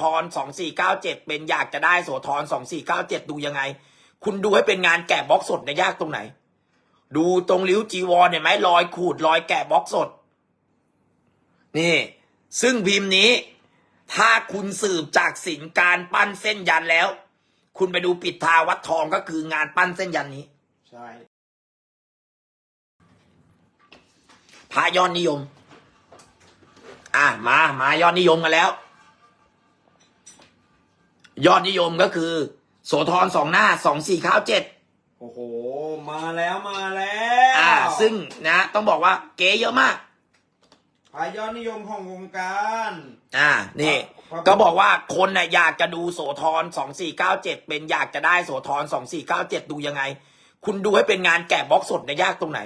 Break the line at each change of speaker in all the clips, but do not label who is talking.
ธรสองสี่เก้าเจ็ดเป็นอยากจะได้โสธรสองสี่เก้าเจ็ดดูยังไง คุณดูให้เป็นงานแกะบล็อกสดเนี่ยยากตรงไหน ดูตรงริ้วจีวรเนี่ยไหมรอยขูดรอยแกะบล็อกสด นี่ ซึ่งพิมพ์นี้ ถ้าคุณสืบจากศิลป์การปั้นเส้นยันแล้ว คุณไปดูปิดทาวัดทองก็คืองานปั้นเส้นยันนี้
ใช่
พระยอดนิยม อะมามายอดนิยมกันแล้ว ยอดนิยมก็คือ โสธรสองหน้าสองสี่ข้าวเจ็ด
โอ้โห มาแล้วมาแล้ว
อ่า ซึ่งนะต้องบอกว่าเก๋เยอะมาก
พายอดนิยมของวงการ
อ่า นี่
ครับ
ก็บอกว่าคนน่ะอยากจะดูโสธรสองสี่เก้าเจ็ดเป็นอยากจะได้โสธรสองสี่เก้าเจ็ดดูยังไง คุณดูให้เป็นงานแกะบล็อกสดเนี่ยยากตรงไหน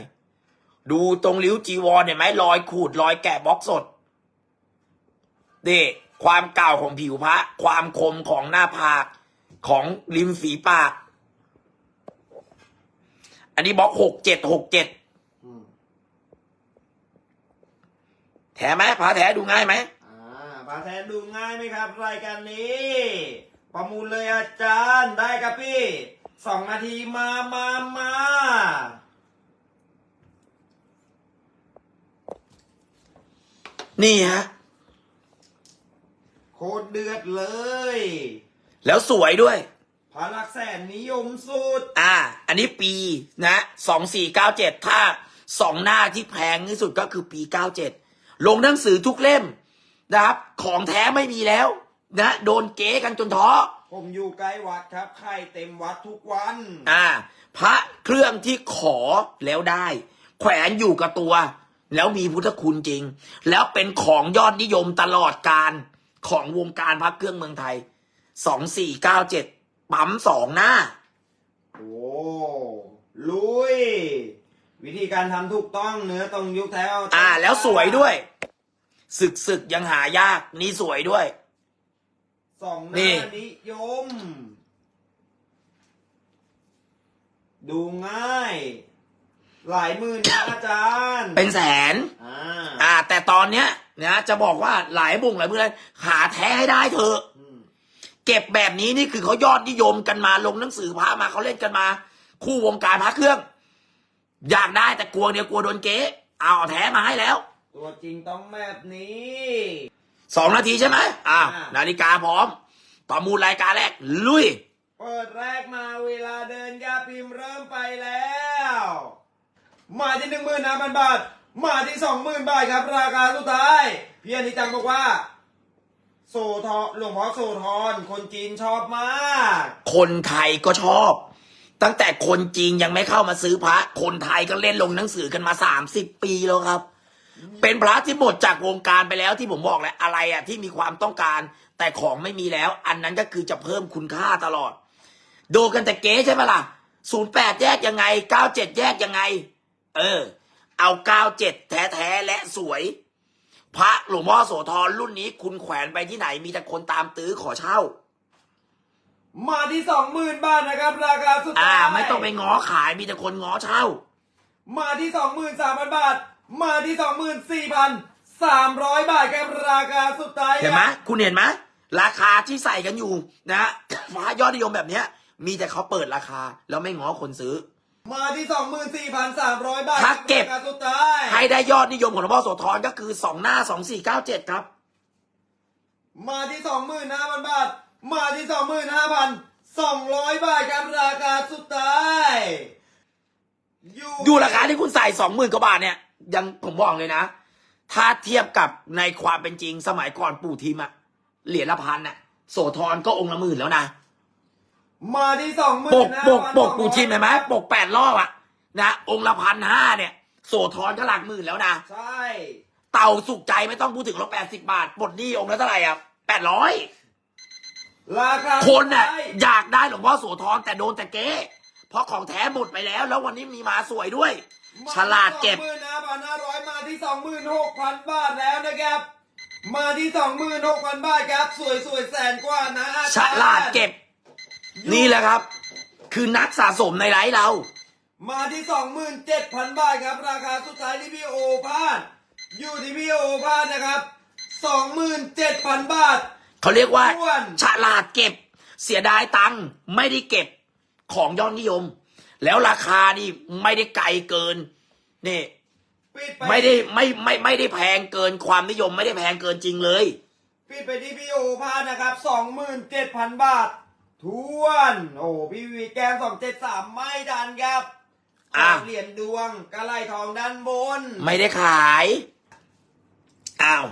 ดูตรงริ้วจีวรเนี่ยไหมรอยขูดรอยแกะบล็อกสดนี่ ความเก่าของผิวพระ ความคมของหน้าผากของริมฝีปาก อันนี้บล็อกหกเจ็ดหกเจ็ด
อืม
แถไหมพระแท้ดูง่ายไหม
อ่าพาแทนดูง่ายไหมครับ รายการนี้ประมูลเลยอาจารย์ได้ครับพี่สองนาทีมามามา
นี่ฮะ
โคตรเดือดเลย
แล้วสวยด้วย
พาลักแสนนิยมสุด
อ่า อันนี้ปีนะสองสี่เก้าเจ็ดถ้าสองหน้าที่แพงที่สุดก็คือปีเก้าเจ็ดลงหนังสือทุกเล่มนะครับ ของแท้ไม่มีแล้ว นะ โดนเก๊กันจนท้อ
ผมอยู่ใกล้วัดครับไข่เต็มวัดทุกวัน
อ่า พระเครื่องที่ขอแล้วได้ แขวนอยู่กับตัว แล้วมีพุทธคุณจริง แล้วเป็นของยอดนิยมตลอดการ ของวงการพระเครื่องเมืองไทยสองสี่เก้าเจ็ดปั๊มสองหน้า
โอ้ลุย วิธีการทำถูกต้องเนื้อตรงยุคแท้
อ่า แล้วสวยด้วย ศึกศึกยังหายาก นี่สวยด้วย
สองห
นี่
น้านิยม ดูง่าย หลายหมื่นนะอาจารย์
เป็นแสน
อ่า
อ่าแต่ตอนเนี้ย นะจะบอกว่าหลายบุงหลายเมื่อไรหาแท้ให้ได้เถอะ
อืม
เก็บแบบนี้นี่คือเขายอดนิยมกันมาลงหนังสือพระมาเขาเล่นกันมา คู่วงการพระเครื่อง อยากได้แต่กลัวเดียวกลัวโดนเก๊เอาแท้มาให้แล้ว
ตัวจริงต้องแบบนี้
สองนาทีใช่ไหมอ่า
อ่า
นาฬิกาพร้อมประมูลรายการแรก ลุย
เปิดแรกมาเวลาเดินยาพิมพ์เริ่มไปแล้ว มาที่หนึ่งหมื่นห้าพันบาท มาที่สองหมื่นบาทครับ ราคาสุดท้าย พี่อนิจังบอกว่า โซทอหลวงพ่อโซทอนคนจีนชอบมาก
คนไทยก็ชอบ ตั้งแต่คนจีนยังไม่เข้ามาซื้อพระ คนไทยก็เล่นลงหนังสือกันมาสามสิบปีแล้วครับ เป็นพระที่หมดจากวงการไปแล้วที่ผมบอกแหละอะไรอะที่มีความต้องการ แต่ของไม่มีแล้ว อันนั้นก็คือจะเพิ่มคุณค่าตลอด ดูกันแต่เก๊ใช่ไหมล่ะศูนย์แปดแยกยังไงเก้าเจ็ดแยกยังไง เออ เอาเก้าเจ็ดแท้ๆและสวย พระหลวงพ่อโสธรรุ่นนี้คุณแขวนไปที่ไหนมีแต่คนตามตื้อขอเช่า
มาที่สองหมื่นบาทนะครับ ราคาสุด
อ่า
ท้าย
ไม่ต้องไปง้อขายมีแต่คนง้อเช่า
มาที่สองหมื่นสามพันบาท มาที่สองหมื่นสี่พันสามร้อยบาทครับราคาสุดท้าย
เห็นไหม
ครับ
คุณเห็นไหมราคาที่ใส่กันอยู่นะ พระยอดนิยมแบบเนี้ย มีแต่เขาเปิดราคา แล้วไม่ง้อคนซื้อ
มาที่สองหมื่นสี่พันสามร้อยบาท
ถ้าเก็บ
ราคาสุดท้าย
ให้ได้ยอดนิยมของหลวงพ่อโสธรก็คือสองหน้าสองสี่เก้าเจ็ดครับ
มาที่สองหมื่นห้าพันบาท มาที่สองหมื่นห้าพันสองร้อยบาทครับราคาสุดท้ายอยู่
ดูราคาที่คุณใส่สองหมื่นกว่าบาทเนี่ย ยังผมบอกเลยนะ ถ้าเทียบกับในความเป็นจริงสมัยก่อนปู่ทิมอะเหรียญละพันอะโสธรก็องค์ละหมื่นแล้วนะ
มาที่สองหมื่
ป
น
กปกปกปู่ทิมเห็นไหมปกแปดรอบอะนะองค์ละพันห้าเนี่ย โสธรก็หลักหมื่นแล้วนะ
ใช่
เต่าสุขใจไม่ต้องพูดถึงลบแปดสิบาทปลดหนี้องค์ละเท่าไหร่อะแปดร้อย
ราคา
คนน่ะ
สุดท้าย
อยากได้หลวงพ่อโสธรแต่โดนแต่เก๊เพราะของแท้หมดไปแล้ว แล้ววันนี้มีมาสวยด้วย ฉลาดเก็บ
สองหมื่นห้าพันห้าร้อยมาที่สองหมื่นหกพันบาทแล้วนะครับ มาที่สองหมื่นหกพันบาทครับ สวยสวยๆแสนกว่านะอา
ฉ
จารย์
ลาดเก็บ นี่แหละครับ คือนักสะสมในไลฟ์เรา
มาที่สองหมื่นเจ็ดพันบาทครับ ราคาสุดท้ายที่พี่โอพาดอยู่ที่พี่โอพาดนะครับสองหมื่นเจ็ดพันบาท
เขาเรียกว่า
อ้วน
ฉลาดเก็บ เสียดายตังค์ไม่ได้เก็บของยอดนิยม แล้วราคานี่ไม่ได้ไกลเกินนี่
ปิดไป
ไม่ได้ไม่ไม่ไม่ได้แพงเกินความนิยม ไม่ได้แพงเกินจริงเลย
ปิดไปที่พี่โอภาสนะครับสองหมื่นเจ็ดพันบาท ทวน โอ้พี่วีแกงสองเจ็ดสามไม่ดันครับ
อะ
เหรียญดวงกระไลทองด้านบน
ไม่ได้ขาย อ้าว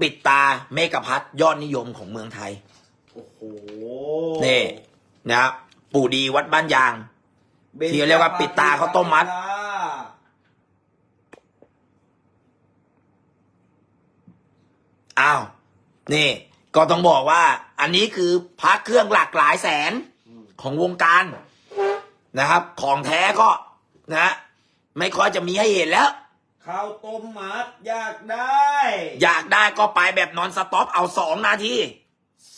ปิดตาเมกะพัทยอดนิยมของเมืองไทย
โอ้โห
นี่นะครับปู่ดีวัดบ้านยางที่เรียกว่าปิดตาข้าวต้มมัด อ้าว นี่ ก็ต้องบอกว่า อันนี้คือพระเครื่องหลากหลายแสนของวงการนะครับ ของแท้ก็นะไม่ค่อยจะมีให้เห็นแล้ว
ข้าวต้มมัดอยากได้
อยากได้ก็ไปแบบนอนสต็อปเอาสองนาที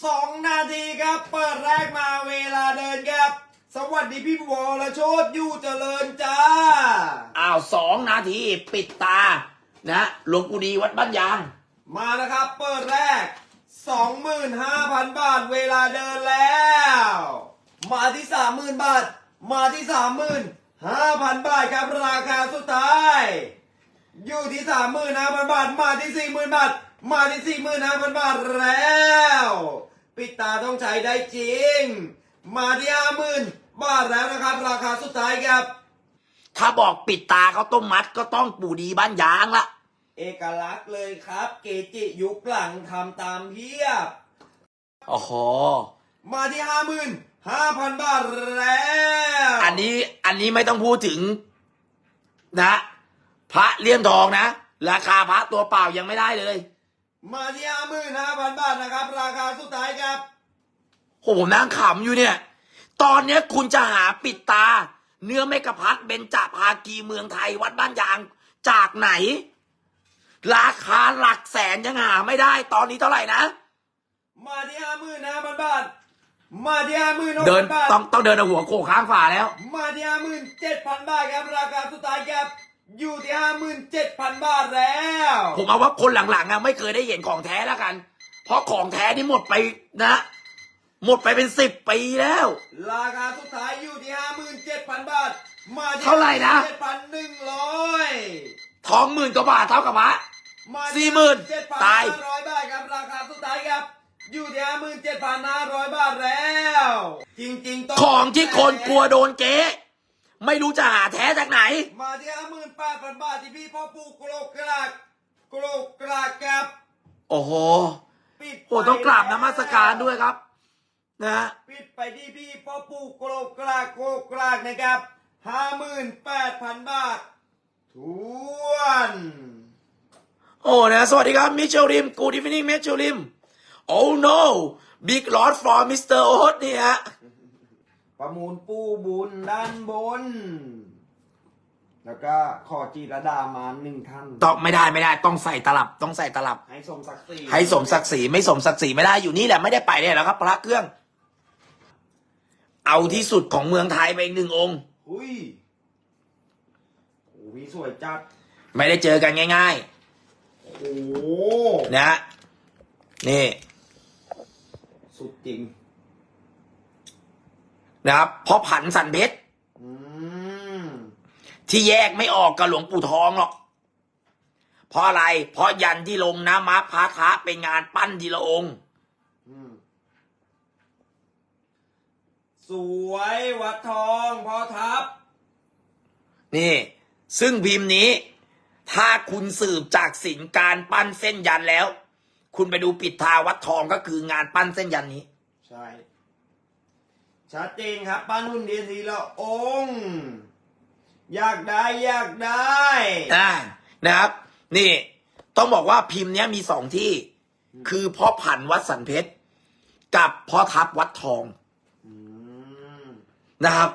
สองนาทีครับ เปิดแรกมาเวลาเดินครับ สวัสดีพี่วรโชดอยู่เจริญจ้า
อ้าวสองนาทีปิดตา นะหลวงปู่ดีวัดบ้านยาง
มาแล้วครับ เปิดแรก 25,000 บาทเวลาเดินแล้ว มาที่ 30,000 บาท มาที่ 35,000 บาทครับราคาสุดท้าย อยู่ที่ 35,000 บาท มาที่ 40,000 บาท มาที่ 45,000 บาทแล้ว ปิดตาต้องใช้ได้จริง มาที่ 50,000 บาทแล้วนะครับ ราคาสุดท้ายครับ
ถ้าบอกปิดตาเขาวต้มมัดก็ต้องปู่ดีบ้านยางละ
เอกลักษณ์เลยครับ เกจิยุคหลังทำตามเพียบ
โอ้โห
มาที่ห้าหมื่นห้าพันบาทแล้ว
อันนี้อันนี้ไม่ต้องพูดถึง นะ พระเลี่ยมทองนะ ราคาพระตัวเปล่ายังไม่ได้เลย
มาที่ห้าหมื่นห้าพันบาทนะครับ ราคาสุดท้ายครับ
โหผมนั่งขำอยู่เนี่ย ตอนเนี้ยคุณจะหาปิดตา เนื้อเมกะพัดเบญจภากีเมืองไทยวัดบ้านยาง จากไหน ราคาหลักแสนยังหาไม่ได้ ตอนนี้เท่าไหร่นะ
มาที่ห้าหมื่นห้าพันบาทมาที่ห้าหมื่น
เดิน
บาท
ต้องต้องเดินเอาหัวโขกข้างฝาแล้ว
มาที่ห้าหมื่นเจ็ดพันบาทครับราคาสุดท้ายครับอยู่ที่ห้าหมื่นเจ็ดพันบาทแล้ว
ผมเอาว่าคนหลังๆอะไม่เคยได้เห็นของแท้แล้วกัน เพราะของแท้นี่หมดไปนะ หมดไปเป็นสิบปีแล้ว
ราคาสุดท้ายอยู่ที่ห้าหมื่นเจ็ดพันบาท มาที่
เท่าไหร่นะ
เจ็ดพันหนึ่งร้อย
ทองหมื่นกว่าบาทเท่ากับพระ
มา
สี่หมื่น
เจ็ดพัน
ตาย
ห้าร้อยบาทครับราคาสุดท้ายครับ อยู่ที่ห้าหมื่นเจ็ดพันห้าร้อยบาทแล้ว จริงๆต้อง
ของที่คนกลัวโดนเก๊ไม่รู้จะหาแท้จากไหน
มาที่ห้าหมื่นแปดพันบาทที่พี่พ่อปู่โกรกกรากโกรกกรากครับ
โอ้โห
ปิด
โอ้ต้องกราบนมัสการด้วยครับ นะ
ปิดไปที่พี่พ่อปู่โกรกกรากโกรกกรากนะครับห้าหมื่นแปดพันบาททวน
โอ้นะ สวัสดีครับ มิเชลริม กูดีฟินิ่งมิเชลริม โอ้ no big lot for Mr. Oat นี่ฮะ
ประมูลปูบุญด้านบน แล้วก็ขอจีรดามาหนึ่งท่าน
ต้องไม่ได้ไม่ได้ ต้องใส่ตลับ ต้องใส่ตลับ
ให้สมศักดิ์ศรี
ให้สมศักดิ์ศรีไม่สมศักดิ์ศรีไม่ได้อยู่นี่แหละไม่ได้ไปเนี่ยแล้วครับ พระเครื่อง เอาที่สุดของเมืองไทยไปอีกหนึ่งองค์
หุยโอ้พี่สวยจัด
ไม่ได้เจอกันง่าย
โอ้โห
ๆนะนี่
สุดจริง
นะครับเพราะผันสันเพชร
อืม
ที่แยกไม่ออกกับหลวงปู่ทองหรอก เพราะอะไร เพราะยันที่ลงนะมาพาทะเป็นงานปั้นทีละองค์
อืมสวยวัดทองพ่อทับ
นี่ ซึ่งพิมพ์นี้ ถ้าคุณสืบจากศิลป์การปั้นเส้นยันแล้ว คุณไปดูปิดทาวัดทองก็คืองานปั้นเส้นยันนี้
ใช่ ชัดเจนครับ ปั้นหุ่นดีทีละองค์อยากได้อยากได้
อ่านะครับ นี่ ต้องบอกว่าพิมพ์เนี้ยมีสองที่ คือพ่อผันวัดสันเพชร กับพ่อทับวัดทอง
อืม
นะครับ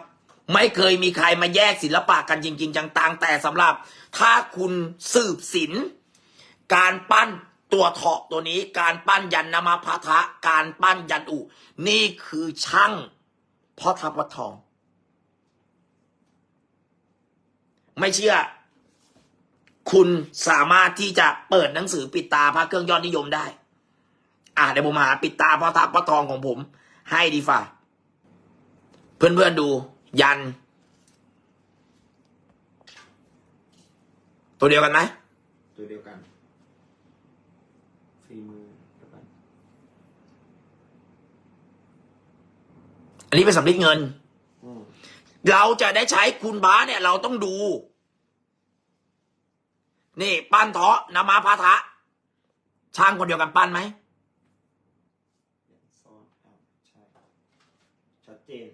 ไม่เคยมีใครมาแยกศิลปะกันจริง ๆ จังๆแต่สำหรับ ถ้าคุณสืบศิลป์การปั้นตัวเถาะตัวนี้ การปั้นยันนามาพาทะการปั้นยันอุนี่คือช่างพ่อทับวัดทอง ไม่เชื่อ คุณสามารถที่จะเปิดหนังสือปิดตาพระเครื่องยอดนิยมได้ อ่าเดี๋ยวผมหาปิดตาพ่อทับพ่อทองของผม ให้ดีฝ่าเพื่อนๆดู ยัน ตัวเดียวกันไหม
ตัวเดียวกันสี่มือเดียวกัน
อันนี้เป็นสำลิดเงิน
อืม
เราจะได้ใช้คุณบ้าเนี่ย เราต้องดู นี่ ปั้นเถาะนมาพาทะ ช่างคนเดียวกันปั้นไหม
ซ่อนครับใช่ ชัดเจน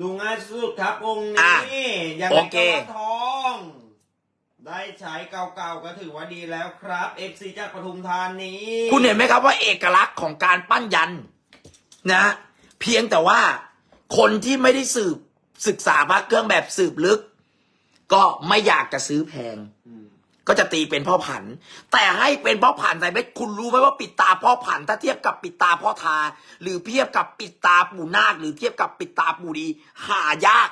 ดูง่ายสุดครับองค์
อะ
นี้ยัง
โอ
ไง
เค
ก็ว่าทอง ได้ใช้เก่าๆก็ถือว่าดีแล้วครับ FC จากปทุมธานี
คุณเห็นไหมครับว่าเอกลักษณ์ของการปั้นยัน นะ เพียงแต่ว่าคนที่ไม่ได้สืบศึกษาพระเครื่องแบบสืบลึก ก็ไม่อยากจะซื้อแพง
อืม
ก็จะตีเป็นพ่อผัน แต่ให้เป็นพ่อผันใส่เม็ดคุณรู้ไหมว่าปิดตาพ่อผัน ถ้าเทียบกับปิดตาพ่อทา หรือเทียบกับปิดตาปู่นาค หรือเทียบกับปิดตาปู่ดี หายาก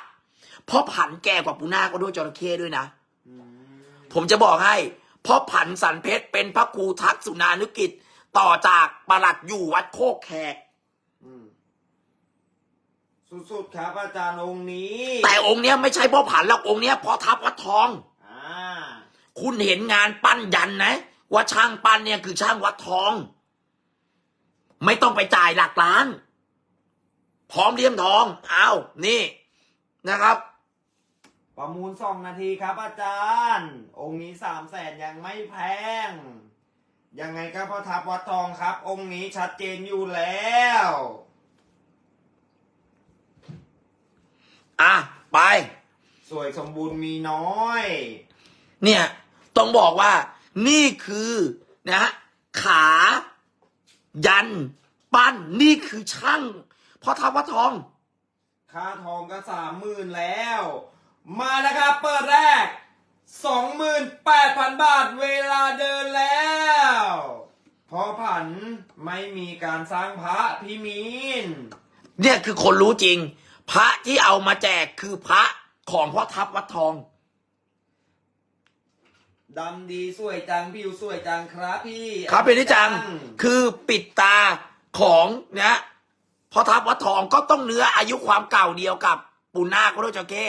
พ่อผันแก่กว่าปู่นาคก็ด้วยจระเข้ด้วยนะ
อืม
ผมจะบอกให้พ่อผันสันเพชรเป็นพระครูทักษุนานุกิจ ต่อจากประหลัดอยู่วัดโคกแขก
อืมสุดๆครับอาจารย์องค์นี้
แต่องค์เนี้ยไม่ใช่พ่อผันหรอกองค์เนี้ยพ่อทับวัดทอง
อ่า
คุณเห็นงานปั้นยันนะ ว่าช่างปั้นเนี่ยคือช่างวัดทอง ไม่ต้องไปจ่ายหลักล้าน พร้อมเลี่ยมทองเอานี่นะครับ
ประมูลสองนาทีครับอาจารย์ องค์นี้สามแสนยังไม่แพง ยังไงก็พ่อทับวัดทองครับ องค์นี้ชัดเจนอยู่แล้ว
อะไป
สวยสมบูรณ์มีน้อย
เนี่ย ต้องบอกว่า นี่คือนะฮะขา ยัน ปั้น นี่คือช่างพ่อทับวัดทอง
ค่าทองก็สามหมื่นแล้ว มาแล้วครับเปิดแรกสองหมื่นแปดพันบาทเวลาเดินแล้ว พอผันไม่มีการสร้างพระพิมีน
เนี่ยคือคนรู้จริง พระที่เอามาแจกคือพระของพ่อทับวัดทอง
ดำดีสวยจังผิวสวยจังครับพี่
ครับเป็นที่จังคือปิดตาของนะพ่อทับวัดทองก็ต้องเนื้ออายุความเก่าเดียวกับปูนาคโรจเก้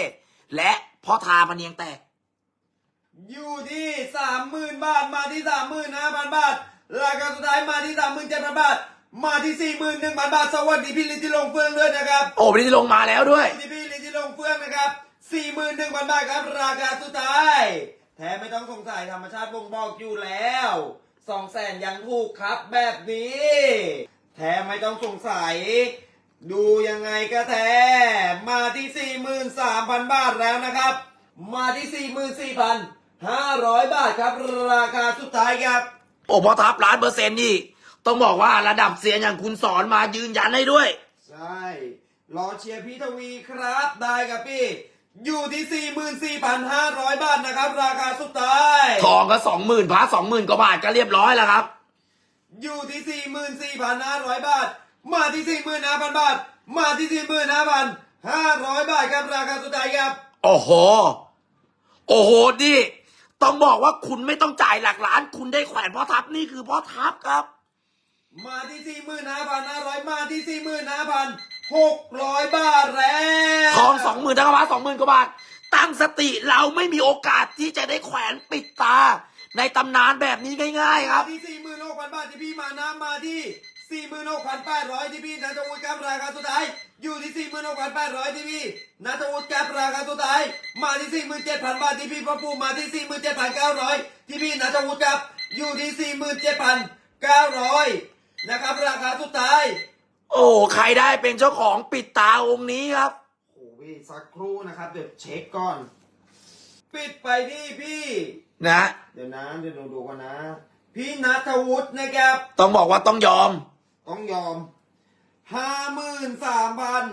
และพ่อทาพะเนียงแตก
อยู่ที่สามหมื่นบาทมาที่สามหมื่นห้าพันบาทราคาสุดท้ายมาที่สามหมื่นเจ็ดพันบาท มาที่สี่หมื่นหนึ่งพันบาทสวัสดีพี่ลินที่ลงเฟืองด้วยนะครับ
โอ้วันนี้ลงมาแล้วด้วย
สวัสดีพี่ลินที่ลงเฟืองนะครับสี่หมื่นหนึ่งพันบาทครับราคาสุดท้าย แถมไม่ต้องสงสัยธรรมชาติบ่งบอกอยู่แล้วสองแสนยังถูกครับแบบนี้แถมไม่ต้องสงสัย ดูยังไงก็แท้ มาที่สี่หมื่นสามพันบาทแล้วนะครับ มาที่สี่หมื่นสี่พันห้าร้อยบาทครับ ราคาสุดท้ายครับ
โอ้พ่อทับล้านเปอร์เซ็นต์นี่ ต้องบอกว่าระดับเสียงอย่างคุณสอนมายืนยันให้ด้วย
ใช่ รอเชียร์พี่ทวีครับได้ครับพี่ อยู่ที่ 44,500 บาทนะครับ ราคาสุดท้าย
ทองก็สองหมื่นพระสองหมื่นกว่าบาทก็เรียบร้อยแล้วครับ
อยู่ที่ 44,500 บาท มาที่ 45,000 บาท มาที่ 45,500 บาทครับราคาสุดท้ายครับ
โอ้โห โอ้โหนี่ต้องบอกว่าคุณไม่ต้องจ่ายหลักล้าน คุณได้แขวนพ่อทับนี่คือพ่อทับครับ
มาที่ 45,500 มาที่ 45,600บาทแล้ว
ทองสองหมื่นทั้งพระสองหมื่นกว่าบาท ตั้งสติเราไม่มีโอกาสที่จะได้แขวนปิดตา ในตำนานแบบนี้ง่ายๆค
มา
รับ
ที่46,000บาทที่พี่มานะมาที่46,800ที่พี่นัทวุฒิครับราคาสุดท้ายอยู่ที่46,800ที่พี่นัทวุฒิครับราคาสุดท้ายมาที่47,000บาทที่พี่พระภูมิมาที่47,900ที่พี่นัทวุฒิครับอยู่ที่47,900นะครับราคาสุดท้าย
โอ้ใครได้เป็นเจ้าของปิดตาองค์นี้ครับ
โอ้พี่สักครู่นะครับเดี๋ยวเช็คก่อน ปิดไปที่พี่
นะ
เดี๋ยวนะเดี๋ยวดูดูกันนะ พี่นัทวุฒินะครับ
ต้องบอกว่าต้องยอม
ต้องยอมห้าหมื่นสามพัน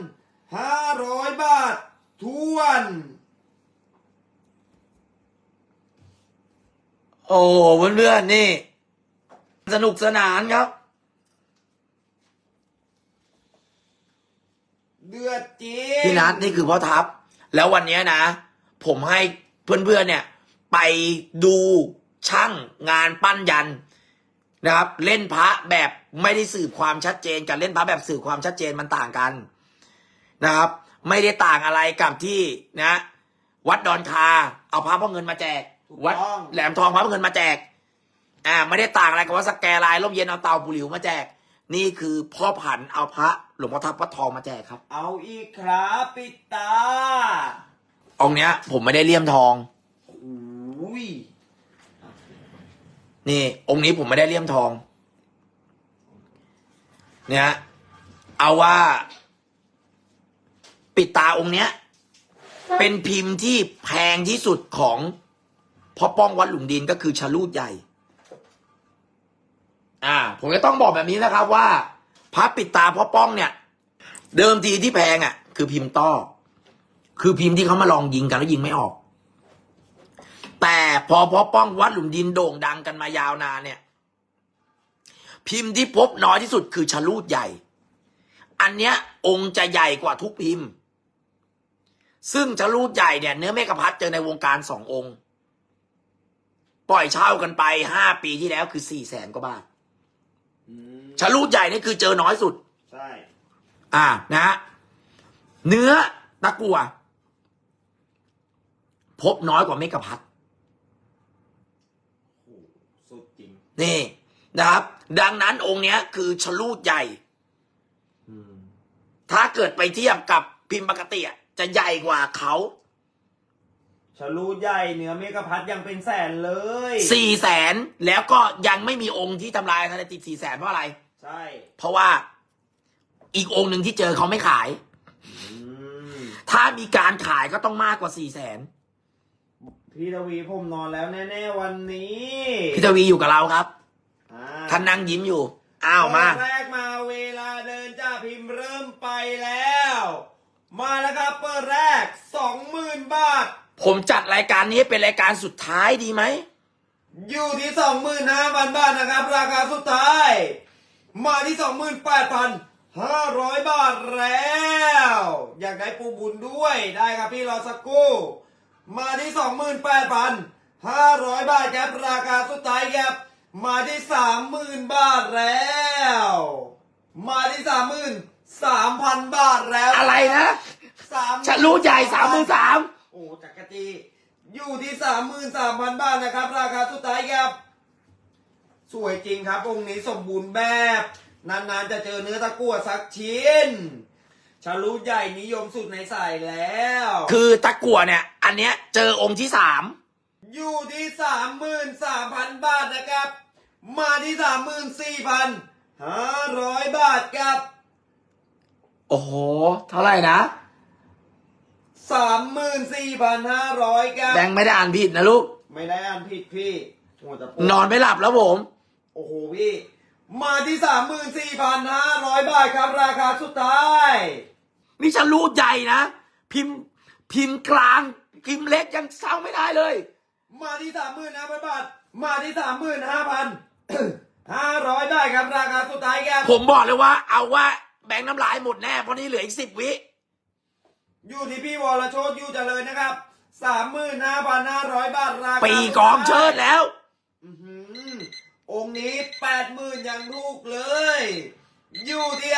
ห้าร้อยบาททวน
โอ้โหเพื่อนๆนี่ สนุกสนานครับ
เดือดจริง
พี่นัทนี่คือพ่อทัพ แล้ววันเนี้ยนะ ผมให้เพื่อนๆเนี่ย ไปดูช่างงานปั้นยันนะครับ เล่นพระแบบไม่ได้สืบความชัดเจนกับเล่นพระแบบสืบความชัดเจนมันต่างกันนะครับ ไม่ได้ต่างอะไรกับที่นะ วัดดอนคา เอาพระพ่อเงินมาแจก
ถูก
วัด
ต้อง
แหลมทองพระพ่อเงินมาแจกอ่าไม่ได้ต่างอะไรกับวัดสแกลายร่มเย็นเอาเตาปุหลิวมาแจก นี่คือพ่อผันเอาพระห ลวงพ่อทับพระทองมาแจกครับ
เอาอีกครับปิดตา
องค์เนี้ย ผมไม่ได้เลี่ยมทอง
อุ้ย
นี่ องค์นี้ผมไม่ได้เลี่ยมทอง เนี่ยเอาว่า ปิดตาองค์เนี้ย เป็นพิมพ์ที่แพงที่สุดของพ่อป้องวัดหลุมดินก็คือชะลูดใหญ่ อ่า ผมก็ต้องบอกแบบนี้นะครับว่า พระปิดตาพ่อป้องเนี่ย เดิมทีที่แพงอะ คือพิมพ์ต้อ คือพิมพ์ที่เขามาลองยิงกันแล้วยิงไม่ออก แต่พอพ่อป้องวัดหลุมดินโด่งดังกันมายาวนานเนี่ย พิมพ์ที่พบน้อยที่สุดคือชะลูดใหญ่ อันเนี้ย องค์จะใหญ่กว่าทุกพิมพ์ ซึ่งชะลูดใหญ่เนี่ยเนื้อเมกะพัดเจอในวงการสององค์ ปล่อยเช่ากันไปห้าปีที่แล้วคือสี่แสนกว่าบาท
อืม
ชะลูดใหญ่นี่คือเจอน้อยสุด
ใช่
อ่านะฮะเนื้อตะกัว พบน้อยกว่าเมกะพัด
โอ้โหสุดจริง
นี่นะครับ ดังนั้นองค์เนี้ย คือชะลูดใหญ่
อืม
ถ้าเกิดไปเทียบกับพิมพ์ปกติอะจะใหญ่กว่าเขา
ชะลูดใหญ่เนื้อเมกะพัดยังเป็นแสนเลย
สี่แสนแล้วก็ยังไม่มีองค์ที่ทำลายสถิติสี่แสนเพราะอะไร
ใช่
เพราะว่าอีกองค์หนึ่งที่เจอเขาไม่ขาย
อืม
ถ้ามีการขายก็ต้องมากกว่าสี่แสน
พี่ทวีผมนอนแล้วแน่ๆวันนี้
พี่ทวีอยู่กับเราครับ
อ่า
ท่านนั่งยิ้มอยู่ อ้าวมา
เปิดแรกมาเวลาเดินจ้าพิมพ์เริ่มไปแล้ว มาแล้วครับเปิดแรกสองหมื่นบาท
ผมจัดรายการนี้เป็นรายการสุดท้ายดีไหม
อยู่ที่สองหมื่นห้าพันบาทนะครับ ราคาสุดท้าย มาที่สองหมื่นแปดพันห้าร้อยบาทแล้ว อยากได้ปูบุญด้วยได้ครับพี่รอสักครู่ มาที่สองหมื่นแปดพันห้าร้อยบาทครับราคาสุดท้ายครับมาที่สามหมื่นบาทแล้ว มาที่สามหมื่นสามพันบาทแล้ว
อะไรนะ
สาม
ฉันรู้ใหญ่สามหมื่นสาม
โอ้จักรจีอยู่ที่สามหมื่นสามพันบาทนะครับ ราคาสุดท้ายครับ สวยจริงครับองค์นี้สมบูรณ์แบบ นานๆจะเจอเนื้อตะกั่วสักชิ้นชาลูใหญ่นิยมสุดในสายแล้ว
คือตะกั่วเนี่ย อันเนี้ยเจอองค์ที่สาม
อยู่ที่สามหมื่นสามพันบาทนะครับ มาที่สามหมื่นสี่พันห้าร้อยบาทครับ
โอ้โห เท่าไหร่นะ
สามหมื่นสี่พันห้าร้อยครับ
แบงค์ไม่ได้อ่านผิดนะลูก
ไม่ได้อ่านผิดพี่โอ้แต่ปุ๊
นอนไม่หลับแล้วผม
โอ้โหพี่ มาที่สามหมื่นสี่พันห้าร้อยบาทครับ ราคาสุดท้าย
นี่ฉันรู้ใหญ่นะ พิมพ์พิมพ์กลาง พิมพ์เล็กยังเศร้าไม่ได้เลย
มาที่สามหมื่นห้าพันบาท มาที่สามหมื่นห้าพันห้าร้อยได้ครับราคาสุดท้ายครับ
ผมบอกเลยว่า เอาว่าแบงค์น้ำลายหมดแน่เพราะนี่เหลืออีกสิบวิ
อยู่ที่พี่วรโชตอยู่เจริญนะครับสามหมื่นห้าพันห้าร้อยบาทราคา
ปีกองเชิดแล้ว
อื้อหือ องค์นี้แปดหมื่นยังลูกเลย อยู่ที่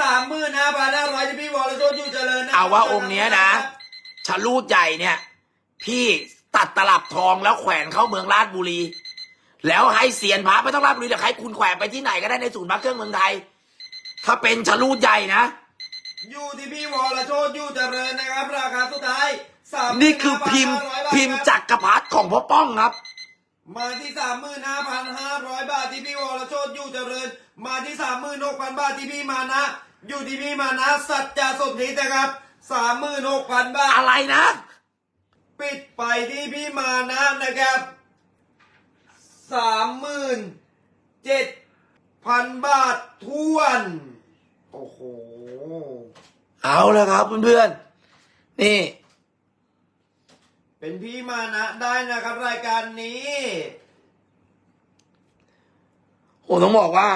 สามหมื่นห้าพันห้าร้อยที่พี่วรโชตอยู่เจริญนะครั
เอาว่าองค์เนี้ยนะชะลูดใหญ่เนี่ย พี่ตัดตลับทองแล้วแขวนเข้าเมืองราชบุรี แล้วให้เสียนพระไม่ต้องราชบุรีแต่ให้คุณแขวนไปที่ไหนก็ได้ในศูนย์พระเครื่องเมืองไทย ถ้าเป็นชะลูดใหญ่นะ
อยู่ที่พี่วรโชตอยู่เจริญนะครับ ราคาสุดท้ายสาม
นี่คือพิมพ์พิมพ์จักรพรรดิของพ่อป้องครับ
มาที่สามหมื่นห้าพันห้าร้อยบาทที่พี่วรโชตอยู่เจริญมาที่สามหมื่นหกพันบาทที่พี่มานะ อยู่ที่พี่มานะสัจจาสมนินะครับสามหมื่นหกพันบาท
อะไรนะ
ปิดไปที่พี่มานะนะครับสามหมื่นเจ็ดพันบาททวน โอ้โห
เอาแล้วครับเพื่อนๆนี่
เป็นพี่มานะได้นะครับรายการนี้
โหต้องบอกว่า